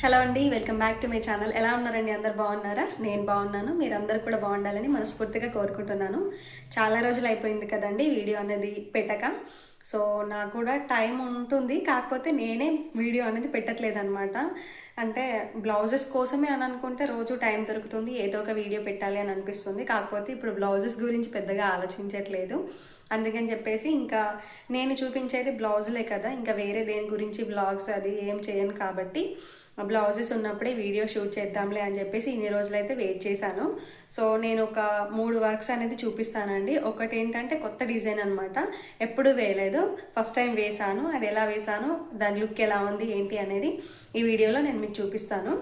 Hello అండి welcome back to my channel ఎలా ఉన్నారండి? అందరు బాగున్నారా? నేను బాగున్నాను. మీరు అందరు కూడా బాగుండాలని మనస్ఫూర్తిగా కోరుకుంటున్నాను. చాలా రోజులు అయిపోయింది కదండి వీడియో అనేది పెట్టక. సో నాకు కూడా టైం ఉంటుంది. కాకపోతే నేనే వీడియో అనేది పెట్టట్లేదు అనమాట అంటే బ్లౌజెస్ కోసమే అని అనుకుంటే రోజు టైం దొరుకుతుంది. ఏదో ఒక వీడియో పెట్టాలి అని అనిపిస్తుంది. కాకపోతే ఇప్పుడు బ్లౌజెస్ గురించి పెద్దగా ఆలోచించట్లేదు. అందుకని చెప్పేసి ఇంకా నేను చూపించేది బ్లౌజులే కదా. ఇంకా వేరే దేని గురించి బ్లాగ్స్ అది ఏం చేయను కాబట్టి బ్లౌజెస్ ఉన్నప్పుడే వీడియో షూట్ చేద్దాంలే అని చెప్పేసి ఇన్ని రోజులైతే వెయిట్ చేశాను. సో నేను ఒక మూడు వర్క్స్ అనేది చూపిస్తానండి. ఒకటి ఏంటంటే కొత్త డిజైన్ అనమాట ఎప్పుడు వేయలేదు. ఫస్ట్ టైం వేశాను. అది ఎలా వేశాను? దాని లుక్ ఎలా ఉంది? ఏంటి అనేది ఈ వీడియోలో నేను మీకు చూపిస్తాను.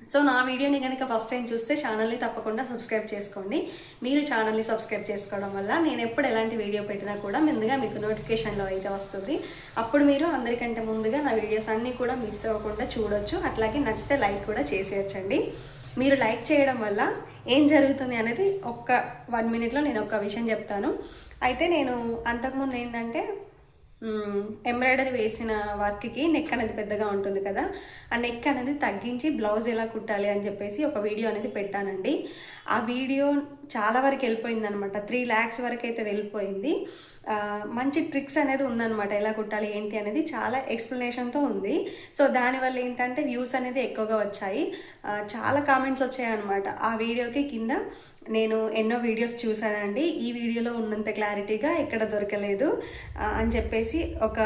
సో నా వీడియోని కనుక ఫస్ట్ టైం చూస్తే ఛానల్ని తప్పకుండా సబ్స్క్రైబ్ చేసుకోండి. మీరు ఛానల్ని సబ్స్క్రైబ్ చేసుకోవడం వల్ల నేను ఎప్పుడు ఎలాంటి వీడియో పెట్టినా కూడా ముందుగా మీకు నోటిఫికేషన్లో అయితే వస్తుంది. అప్పుడు మీరు అందరికంటే ముందుగా నా వీడియోస్ అన్నీ కూడా మిస్ అవ్వకుండా చూడొచ్చు. అట్లాగే నచ్చితే లైక్ కూడా చేసేయచ్చండి. మీరు లైక్ చేయడం వల్ల ఏం జరుగుతుంది అనేది ఒక్క వన్ మినిట్లో నేను ఒక విషయం చెప్తాను. అయితే నేను అంతకుముందు ఏంటంటే ఎంబ్రాయిడరీ వేసిన వర్క్కి నెక్ అనేది పెద్దగా ఉంటుంది కదా. ఆ నెక్ అనేది తగ్గించి బ్లౌజ్ ఎలా కుట్టాలి అని చెప్పేసి ఒక వీడియో అనేది పెట్టానండి. ఆ వీడియో చాలా వరకు వెళ్ళిపోయింది అనమాట త్రీ ల్యాక్స్ వరకు అయితే వెళ్ళిపోయింది. మంచి ట్రిక్స్ అనేది ఉందన్నమాట. ఎలా కుట్టాలి ఏంటి అనేది చాలా ఎక్స్ప్లెనేషన్తో ఉంది. సో దానివల్ల ఏంటంటే వ్యూస్ అనేది ఎక్కువగా వచ్చాయి. చాలా కామెంట్స్ వచ్చాయి అనమాట ఆ వీడియోకి కింద నేను ఎన్నో వీడియోస్ చూశానండి. ఈ వీడియోలో ఉన్నంత క్లారిటీగా ఎక్కడ దొరకలేదు. అని చెప్పేసి ఒక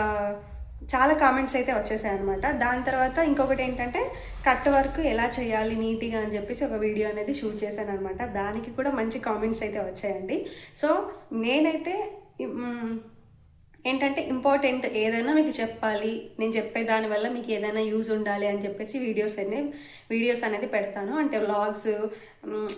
చాలా కామెంట్స్ అయితే వచ్చేసాయి అనమాట దాని తర్వాత ఇంకొకటి ఏంటంటే కట్ వర్క్ ఎలా చేయాలి నీట్గా అని చెప్పేసి ఒక వీడియో అనేది షూట్ చేశాను అనమాట దానికి కూడా మంచి కామెంట్స్ అయితే వచ్చాయండి. సో నేనైతే ఏంటంటే ఇంపార్టెంట్ ఏదైనా మీకు చెప్పాలి నేను చెప్పే దానివల్ల మీకు ఏదైనా యూజ్ ఉండాలి అని చెప్పేసి వీడియోస్ అనేది వీడియోస్ అనేది పెడతాను. అంటే వ్లాగ్స్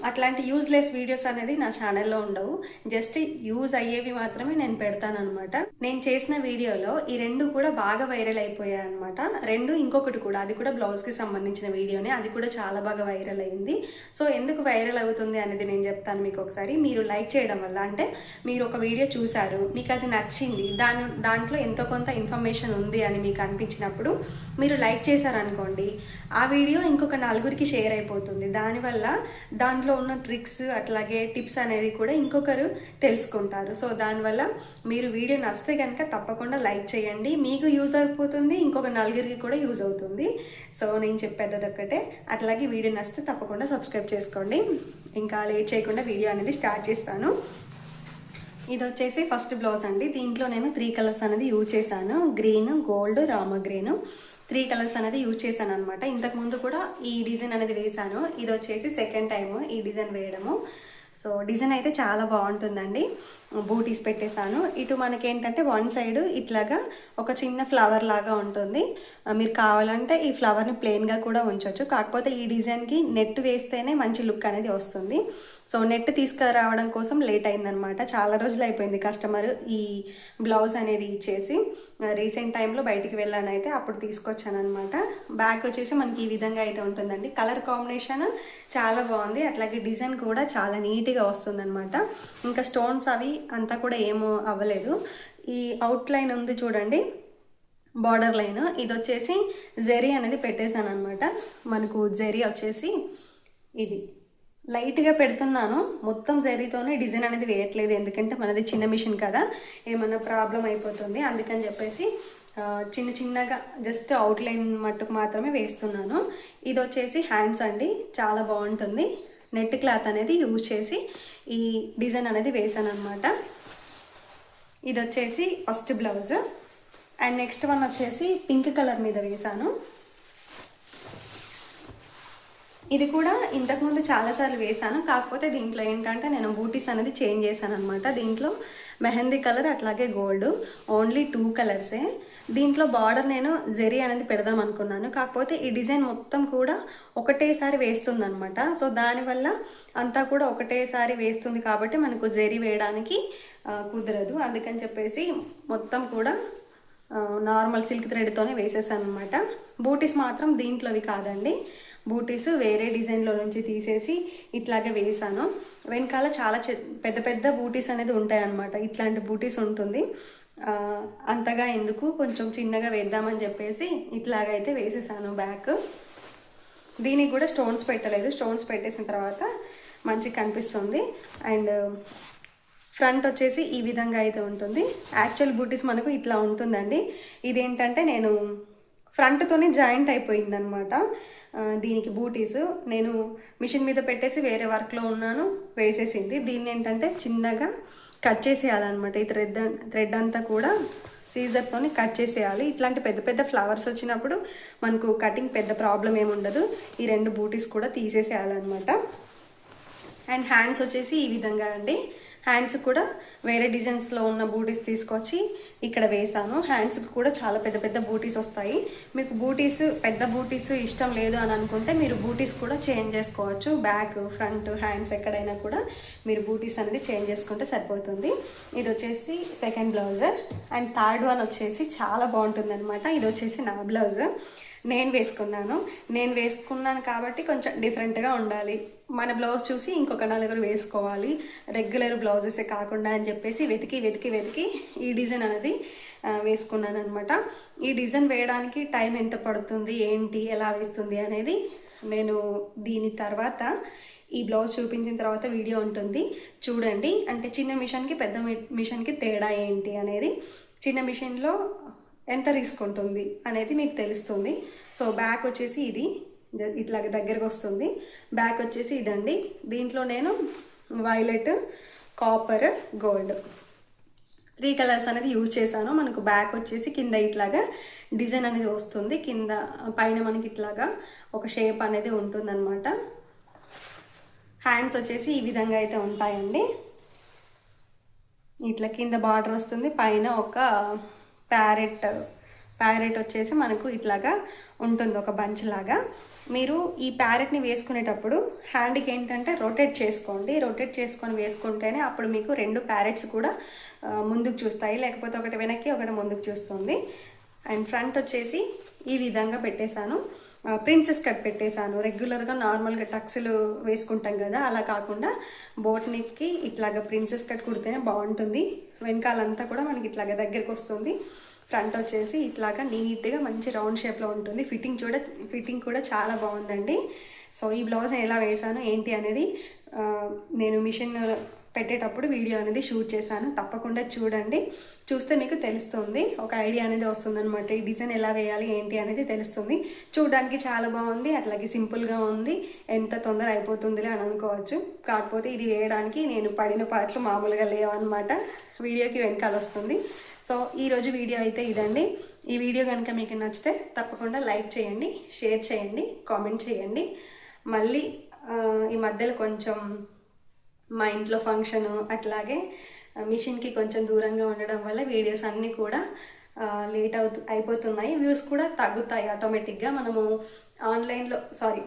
అట్లాంటి యూజ్లెస్ వీడియోస్ అనేది నా ఛానల్లో ఉండవు. జస్ట్ యూజ్ అయ్యేవి మాత్రమే నేను పెడతాను అనమాట నేను చేసిన వీడియోలో ఈ రెండు కూడా బాగా వైరల్ అయిపోయాయి అనమాట రెండు ఇంకొకటి కూడా అది కూడా బ్లౌజ్కి సంబంధించిన వీడియోనే అది కూడా చాలా బాగా వైరల్ అయింది. సో ఎందుకు వైరల్ అవుతుంది అనేది నేను చెప్తాను మీకు ఒకసారి. మీరు లైక్ చేయడం వల్ల అంటే మీరు ఒక వీడియో చూశారు మీకు అది నచ్చింది దాని దాంట్లో ఎంతో కొంత ఇన్ఫర్మేషన్ ఉంది అని మీకు అనిపించినప్పుడు మీరు లైక్ చేశారనుకోండి ఆ వీడియో ఇంకొక నలుగురికి షేర్ అయిపోతుంది. దానివల్ల దాంట్లో ఉన్న ట్రిక్స్ అట్లాగే టిప్స్ అనేది కూడా ఇంకొకరు తెలుసుకుంటారు. సో దానివల్ల మీరు వీడియో నచ్చితే కనుక తప్పకుండా లైక్ చేయండి. మీకు యూజ్ అయిపోతుంది ఇంకొక నలుగురికి కూడా యూజ్ అవుతుంది. సో నేను చెప్పేది ఒక్కటే. అట్లాగే వీడియో నచ్చితే తప్పకుండా సబ్స్క్రైబ్ చేసుకోండి. ఇంకా లేట్ చేయకుండా వీడియో అనేది స్టార్ట్ చేస్తాను. ఇది వచ్చేసి ఫస్ట్ బ్లౌజ్ అండి. దీంట్లో నేను త్రీ కలర్స్ అనేది యూజ్ చేశాను. Green gold Rama green three colours అనేది యూజ్ చేశాను అనమాట ఇంతకు ముందు కూడా ఈ డిజైన్ అనేది వేశాను. ఇది వచ్చేసి సెకండ్ టైము ఈ డిజైన్ వేయడము. సో డిజైన్ అయితే చాలా బాగుంటుందండి. బూటీస్ పెట్టేశాను. ఇటు మనకి ఏంటంటే వన్ సైడ్ ఇట్లాగా ఒక చిన్న ఫ్లవర్ లాగా ఉంటుంది. మీరు కావాలంటే ఈ ఫ్లవర్ని ప్లెయిన్గా కూడా ఉంచవచ్చు కాకపోతే ఈ డిజైన్కి నెట్ వేస్తేనే మంచి లుక్ అనేది వస్తుంది. సో నెట్ తీసుకురావడం కోసం లేట్ అయిందనమాట చాలా రోజులు అయిపోయింది కస్టమర్ ఈ బ్లౌజ్ అనేది ఇచ్చేసి. రీసెంట్ టైంలో బయటికి వెళ్ళాను అయితే అప్పుడు తీసుకొచ్చాను అనమాట బ్యాక్ వచ్చేసి మనకి ఈ విధంగా అయితే ఉంటుందండి. కలర్ కాంబినేషన్ చాలా బాగుంది. అట్లాగే డిజైన్ కూడా చాలా నీట్గా వస్తుందన్నమాట. ఇంకా స్టోన్స్ అవి అంతా కూడా ఏమో అవ్వలేదు. ఈ అవుట్ లైన్ ఉంది చూడండి. Border line. ఇది వచ్చేసి జెరీ అనేది పెట్టేశాను అనమాట మనకు జెరీ వచ్చేసి ఇది. లైట్గా పెడుతున్నాను. మొత్తం జరీతోనే డిజైన్ అనేది వేయట్లేదు. ఎందుకంటే మనది చిన్న మిషన్ కదా. ఏమన్నా ప్రాబ్లం అయిపోతుంది. అందుకని చెప్పేసి చిన్న చిన్నగా జస్ట్ అవుట్లైన్ మట్టుకు మాత్రమే వేస్తున్నాను. ఇది వచ్చేసి హ్యాండ్స్ అండి. చాలా బాగుంటుంది. నెట్ క్లాత్ అనేది యూజ్ చేసి ఈ డిజైన్ అనేది వేసాను అనమాట ఇది వచ్చేసి first blouse. And next one వచ్చేసి పింక్ కలర్ మీద వేసాను. ఇది కూడా ఇంతకుముందు చాలాసార్లు వేసాను కాకపోతే దీంట్లో ఏంటంటే నేను బూటీస్ అనేది చేంజ్ చేశాను అనమాట దీంట్లో మెహందీ కలర్ అట్లాగే గోల్డ్. ఓన్లీ టూ కలర్సే దీంట్లో బార్డర్ నేను జెరీ అనేది పెడదాం అనుకున్నాను. కాకపోతే ఈ డిజైన్ మొత్తం కూడా ఒకటేసారి వేస్తుంది అనమాట సో దానివల్ల అంతా కూడా ఒకటేసారి వేస్తుంది కాబట్టి మనకు జెరీ వేయడానికి కుదరదు. అందుకని చెప్పేసి మొత్తం కూడా నార్మల్ సిల్క్ థ్రెడ్తోనే వేసేసాను అనమాట బూటీస్ మాత్రం దీంట్లోవి కాదండి. బూటీస్ వేరే డిజైన్లో నుంచి తీసేసి ఇట్లాగే వేసాను. వెనకాల చాలా పెద్ద పెద్ద బూటీస్ అనేది ఉంటాయన్నమాట. ఇట్లాంటి బూటీస్ ఉంటుంది. అంతగా ఎందుకు? కొంచెం చిన్నగా వేద్దామని చెప్పేసి ఇట్లాగైతే వేసేసాను బ్యాక్. దీనికి కూడా స్టోన్స్ పెట్టలేదు. స్టోన్స్ పెట్టేసిన తర్వాత మంచిగా కనిపిస్తుంది. అండ్ ఫ్రంట్ వచ్చేసి ఈ విధంగా అయితే ఉంటుంది. యాక్చువల్ బూటీస్ మనకు ఇట్లా ఉంటుందండి. ఇదేంటంటే నేను ఫ్రంట్తోనే జాయింట్ అయిపోయింది అనమాట దీనికి బూటీస్ నేను మిషన్ మీద పెట్టేసి వేరే వర్క్లో ఉన్నాను వేసేసింది. దీన్ని ఏంటంటే చిన్నగా కట్ చేసేయాలన్నమాట. ఈ థ్రెడ్ థ్రెడ్ అంతా కూడా సీజర్తోని కట్ చేసేయాలి. ఇట్లాంటి పెద్ద పెద్ద ఫ్లవర్స్ వచ్చినప్పుడు మనకు కటింగ్ పెద్ద ప్రాబ్లం ఏమి ఉండదు. ఈ రెండు బూటీస్ కూడా తీసేసేయాలన్నమాట. అండ్ హ్యాండ్స్ వచ్చేసి ఈ విధంగా అండి. హ్యాండ్స్ కూడా వేరే డిజైన్స్లో ఉన్న బూటీస్ తీసుకొచ్చి ఇక్కడ వేసాను హ్యాండ్స్కి కూడా చాలా పెద్ద పెద్ద బూటీస్ వస్తాయి. మీకు బూటీస్ పెద్ద బూటీస్ ఇష్టం లేదు అని అనుకుంటే మీరు బూటీస్ కూడా చేంజ్ చేసుకోవచ్చు. బ్యాక్ ఫ్రంట్ హ్యాండ్స్ ఎక్కడైనా కూడా మీరు బూటీస్ అనేది చేంజ్ చేసుకుంటే సరిపోతుంది. ఇది వచ్చేసి second blouse and third one వచ్చేసి చాలా బాగుంటుంది అనమాట ఇది వచ్చేసి నా బ్లౌజ్ నేను వేసుకున్నాను. నేను వేసుకున్నాను కాబట్టి కొంచెం డిఫరెంట్గా ఉండాలి. మన బ్లౌజ్ చూసి ఇంకొక నలుగురు వేసుకోవాలి. రెగ్యులర్ బ్లౌజెసే కాకుండా అని చెప్పేసి వెతికి వెతికి వెతికి ఈ డిజైన్ అనేది వేసుకున్నాను అనమాట ఈ డిజైన్ వేయడానికి టైం ఎంత పడుతుంది? ఏంటి? ఎలా వేస్తుంది? అనేది నేను దీని తర్వాత ఈ బ్లౌజ్ చూపించిన తర్వాత వీడియో ఉంటుంది. చూడండి. అంటే చిన్న మిషన్కి పెద్ద మి- మిషన్కి తేడా ఏంటి అనేది. చిన్న మిషన్లో ఎంత రిస్క్ ఉంటుంది అనేది మీకు తెలుస్తుంది. సో బ్యాక్ వచ్చేసి ఇది ఇట్లా దగ్గరకు వస్తుంది. బ్యాక్ వచ్చేసి ఇదండి. దీంట్లో నేను violet copper gold three colours అనేది యూజ్ చేశాను. మనకు బ్యాక్ వచ్చేసి కింద ఇట్లాగా డిజైన్ అనేది వస్తుంది. కింద పైన మనకి ఇట్లాగా ఒక షేప్ అనేది ఉంటుందన్నమాట. హ్యాండ్స్ వచ్చేసి ఈ విధంగా అయితే ఉంటాయండి. ఇట్లా కింద బార్డర్ వస్తుంది. పైన ఒక ప్యారెట్ ప్యారెట్ వచ్చేసి మనకు ఇట్లాగా ఉంటుంది ఒక బంచ్ లాగా. మీరు ఈ ప్యారెట్ని వేసుకునేటప్పుడు హ్యాండ్కి ఏంటంటే రొటేట్ చేసుకోండి. రొటేట్ చేసుకొని వేసుకుంటేనే అప్పుడు మీకు రెండు ప్యారెట్స్ కూడా ముందుకు చూస్తాయి. లేకపోతే ఒకటి వెనక్కి ఒకటి ముందుకు చూస్తుంది. అండ్ ఫ్రంట్ వచ్చేసి ఈ విధంగా పెట్టేశాను. ప్రిన్సెస్ కట్ పెట్టేశాను. రెగ్యులర్గా నార్మల్గా టక్స్లు వేసుకుంటాం కదా అలా కాకుండా బోట్ ఇట్లాగ ఇట్లాగా ప్రిన్సెస్ కట్ కుడితేనే బాగుంటుంది. వెనకాలంతా కూడా మనకి ఇట్లాగా దగ్గరికి వస్తుంది. ఫ్రంట్ వచ్చేసి ఇట్లాగా నీట్గా మంచి రౌండ్ షేప్లో ఉంటుంది. ఫిట్టింగ్ చూడ ఫిట్టింగ్ కూడా చాలా బాగుందండి. సో ఈ బ్లౌజ్ ఎలా వేసాను ఏంటి అనేది నేను మిషన్ పెట్టేటప్పుడు వీడియో అనేది షూట్ చేశాను. తప్పకుండా చూడండి. చూస్తే మీకు తెలుస్తుంది. ఒక ఐడియా అనేది వస్తుందనమాట ఈ డిజైన్ ఎలా వేయాలి ఏంటి అనేది తెలుస్తుంది. చూడడానికి చాలా బాగుంది. అట్లాగే సింపుల్గా ఉంది. ఎంత తొందర అయిపోతుందిలే అని అనుకోవచ్చు. కాకపోతే ఇది వేయడానికి నేను పడిన పాటలు మామూలుగా లేవన్నమాట. వీడియోకి వెనకాల వస్తుంది. సో ఈరోజు వీడియో అయితే ఇదండి. ఈ వీడియో కనుక మీకు నచ్చితే తప్పకుండా లైక్ చేయండి షేర్ చేయండి కామెంట్ చేయండి. మళ్ళీ ఈ మధ్యలో కొంచెం మా ఇంట్లో ఫంక్షను అట్లాగే మిషన్కి కొంచెం దూరంగా ఉండడం వల్ల వీడియోస్ అన్నీ కూడా లేట్ అవుతు అయిపోతున్నాయి. వ్యూస్ కూడా తగ్గుతాయి ఆటోమేటిక్గా. మనము ఆన్లైన్లో సారీ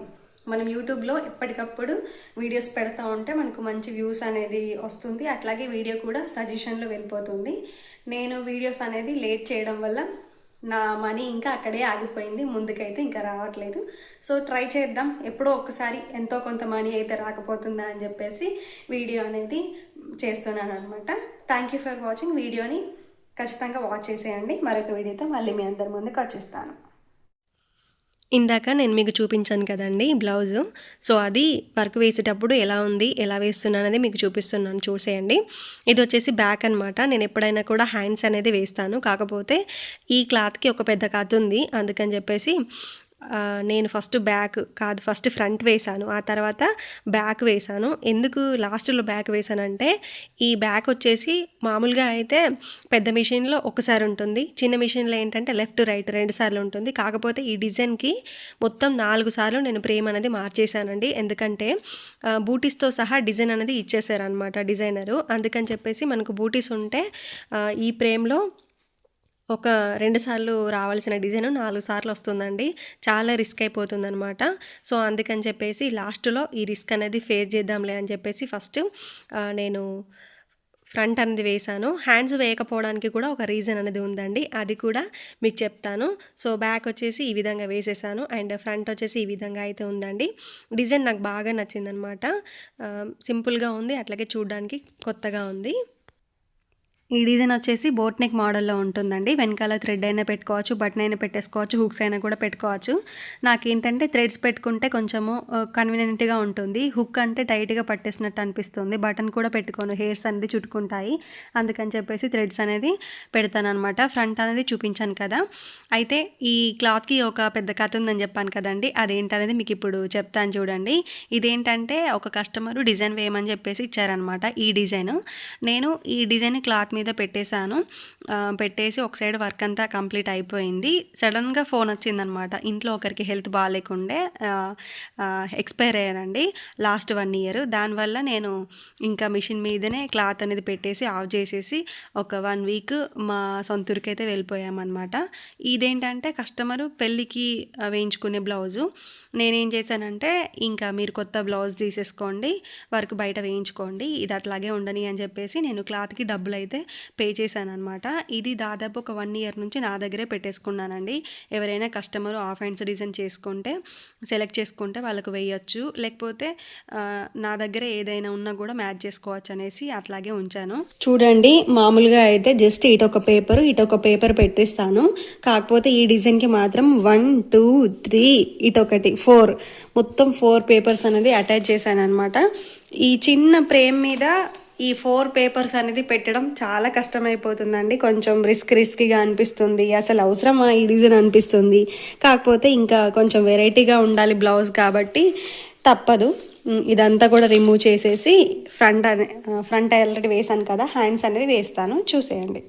మనం యూట్యూబ్లో ఎప్పటికప్పుడు వీడియోస్ పెడతా ఉంటే మనకు మంచి వ్యూస్ అనేది వస్తుంది. అట్లాగే వీడియో కూడా సజెషన్లో వెళ్ళిపోతుంది. నేను వీడియోస్ అనేది లేట్ చేయడం వల్ల నా మనీ ఇంకా అక్కడే ఆగిపోయింది ముందుకైతే ఇంకా రావట్లేదు. సో ట్రై చేద్దాం ఎప్పుడో ఒక్కసారి ఎంతో కొంత మనీ అయితే రాకపోతుందా అని చెప్పేసి వీడియో అనేది చేస్తున్నాను అనమాట థ్యాంక్ యూ ఫర్ వాచింగ్ వీడియోని ఖచ్చితంగా వాచ్ చేసేయండి. మరొక వీడియోతో మళ్ళీ మీ అందరి ముందుకు వచ్చేస్తాను. ఇందాక నేను మీకు చూపించాను కదండి బ్లౌజు. సో అది వర్క్ వేసేటప్పుడు ఎలా ఉంది ఎలా వేస్తున్నాను అనేది మీకు చూపిస్తున్నాను చూసేయండి. ఇది వచ్చేసి బ్యాక్ అనమాట నేను ఎప్పుడైనా కూడా హ్యాండ్స్ అనేది వేస్తాను. కాకపోతే ఈ క్లాత్కి ఒక పెద్ద కథ ఉంది. అందుకని చెప్పేసి నేను ఫస్ట్ బ్యాక్ కాదు ఫస్ట్ ఫ్రంట్ వేశాను. ఆ తర్వాత బ్యాక్ వేశాను. ఎందుకు లాస్ట్లో బ్యాక్ వేశానంటే ఈ బ్యాక్ వచ్చేసి మామూలుగా అయితే పెద్ద మిషన్లో ఒకసారి ఉంటుంది. చిన్న మిషన్లో ఏంటంటే లెఫ్ట్ రైట్ రెండు సార్లు ఉంటుంది. కాకపోతే ఈ డిజైన్కి మొత్తం నాలుగు సార్లు నేను ప్రేమ్ అనేది మార్చేశానండి. ఎందుకంటే బూటీస్తో సహా డిజైన్ అనేది ఇచ్చేసారనమాట డిజైనరు అందుకని చెప్పేసి మనకు బూటీస్ ఉంటే ఈ ప్రేమ్లో ఒక రెండు సార్లు రావాల్సిన డిజైన్ నాలుగు సార్లు వస్తుందండి. చాలా రిస్క్ అయిపోతుంది అనమాట సో అందుకని చెప్పేసి లాస్ట్లో ఈ రిస్క్ అనేది ఫేస్ చేద్దాంలే అని చెప్పేసి ఫస్ట్ నేను ఫ్రంట్ అనేది వేశాను. హ్యాండ్స్ వేయకపోవడానికి కూడా ఒక రీజన్ అనేది ఉందండి. అది కూడా మీకు చెప్తాను. సో బ్యాక్ వచ్చేసి ఈ విధంగా వేసేసాను. అండ్ ఫ్రంట్ వచ్చేసి ఈ విధంగా అయితే ఉందండి. డిజైన్ నాకు బాగా నచ్చిందనమాట సింపుల్గా ఉంది. అట్లాగే చూడడానికి కొత్తగా ఉంది. ఈ డిజైన్ వచ్చేసి బోట్ నెక్ మోడల్లో ఉంటుందండి. వెనకాల థ్రెడ్ అయినా పెట్టుకోవచ్చు బటన్ అయినా పెట్టేసుకోవచ్చు హుక్స్ అయినా కూడా పెట్టుకోవచ్చు. నాకేంటంటే థ్రెడ్స్ పెట్టుకుంటే కొంచెము కన్వీనియంట్గా ఉంటుంది. హుక్ అంటే టైట్గా పట్టేసినట్టు అనిపిస్తుంది. బటన్ కూడా పెట్టుకోను. హెయిర్స్ అనేది చుట్టుకుంటాయి. అందుకని చెప్పేసి థ్రెడ్స్ అనేది పెడతాను అనమాట ఫ్రంట్ అనేది చూపించాను కదా. అయితే ఈ క్లాత్కి ఒక పెద్ద కథ ఉందని చెప్పాను కదండి. అదేంటనేది మీకు ఇప్పుడు చెప్తాను చూడండి. ఇదేంటంటే ఒక కస్టమరు డిజైన్ వేయమని చెప్పేసి ఇచ్చారనమాట ఈ డిజైన్. నేను ఈ డిజైన్ క్లాత్ మీద పెట్టేశాను. పెట్టేసి ఒక సైడ్ వర్క్ అంతా కంప్లీట్ అయిపోయింది. సడన్గా ఫోన్ వచ్చిందనమాట. ఇంట్లో ఒకరికి హెల్త్ బాగాలేకుండే ఎక్స్పైర్ అయ్యారండి. Last one year. దానివల్ల నేను ఇంకా మిషన్ మీదనే క్లాత్ అనేది పెట్టేసి ఆఫ్ చేసేసి ఒక వన్ వీక్ మా సొంత ఊరికి అయితే వెళ్ళిపోయామన్నమాట ఇదేంటంటే కస్టమరు పెళ్ళికి వేయించుకునే బ్లౌజు. నేనేం చేశానంటే ఇంకా మీరు కొత్త బ్లౌజ్ తీసేసుకోండి వర్క్ బయట వేయించుకోండి ఇది అట్లాగే ఉండని అని చెప్పేసి నేను క్లాత్కి డబ్బులు అయితే పే చేశాను అనమాట ఇది దాదాపు ఒక వన్ ఇయర్ నుంచి నా దగ్గరే పెట్టేసుకున్నానండి. ఎవరైనా కస్టమర్ ఆఫ్ హ్యాండ్స్ డిజైన్ చేసుకుంటే సెలెక్ట్ చేసుకుంటే వాళ్ళకు వేయచ్చు. లేకపోతే నా దగ్గర ఏదైనా ఉన్నా కూడా మ్యాచ్ చేసుకోవచ్చు అనేసి అట్లాగే ఉంచాను. చూడండి మామూలుగా అయితే జస్ట్ ఇటొక పేపర్ ఇటొక పేపర్ పెట్టిస్తాను. కాకపోతే ఈ డిజైన్కి మాత్రం వన్ టూ త్రీ ఇటొకటి ఫోర్ మొత్తం ఫోర్ పేపర్స్ అనేది అటాచ్ చేశాను అనమాట ఈ చిన్న ఫ్రేమ్ మీద ఈ ఫోర్ పేపర్స్ అనేది పెట్టడం చాలా కష్టమైపోతుందండి. కొంచెం రిస్క్ రిస్క్గా అనిపిస్తుంది. అసలు అవసరమా ఈ డిజైన్ అనిపిస్తుంది? కాకపోతే ఇంకా కొంచెం వెరైటీగా ఉండాలి బ్లౌజ్ కాబట్టి తప్పదు. ఇదంతా కూడా రిమూవ్ చేసేసి ఫ్రంట్ అనే ఫ్రంట్ ఆల్రెడీ వేసాను కదా హ్యాండ్స్ అనేది వేస్తాను. చూసేయండి.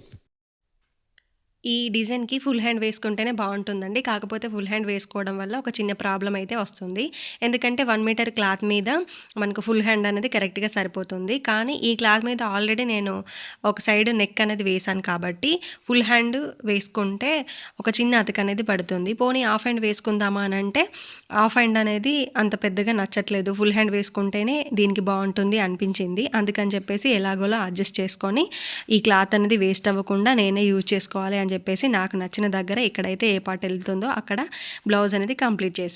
ఈ డిజైన్కి ఫుల్ హ్యాండ్ వేసుకుంటేనే బాగుంటుందండి. కాకపోతే ఫుల్ హ్యాండ్ వేసుకోవడం వల్ల ఒక చిన్న ప్రాబ్లం అయితే వస్తుంది. ఎందుకంటే వన్ మీటర్ క్లాత్ మీద మనకు ఫుల్ హ్యాండ్ అనేది కరెక్ట్గా సరిపోతుంది. కానీ ఈ క్లాత్ మీద ఆల్రెడీ నేను ఒక సైడ్ నెక్ అనేది వేసాను కాబట్టి ఫుల్ హ్యాండ్ వేసుకుంటే ఒక చిన్న అతక అనేది పడుతుంది. పోనీ హాఫ్ హ్యాండ్ వేసుకుందామా అని అంటే హాఫ్ హ్యాండ్ అనేది అంత పెద్దగా నచ్చట్లేదు. ఫుల్ హ్యాండ్ వేసుకుంటేనే దీనికి బాగుంటుంది అనిపించింది. అందుకని చెప్పేసి ఎలాగోలా అడ్జస్ట్ చేసుకొని ఈ క్లాత్ అనేది వేస్ట్ అవ్వకుండా నేనే యూజ్ చేసుకోవాలి అని చెప్పేసి నాకు నచ్చిన దగ్గర ఎక్కడైతే ఏ పార్ట్ వెళ్తుందో అక్కడ బ్లౌజ్ అనేది కంప్లీట్ చేశాను.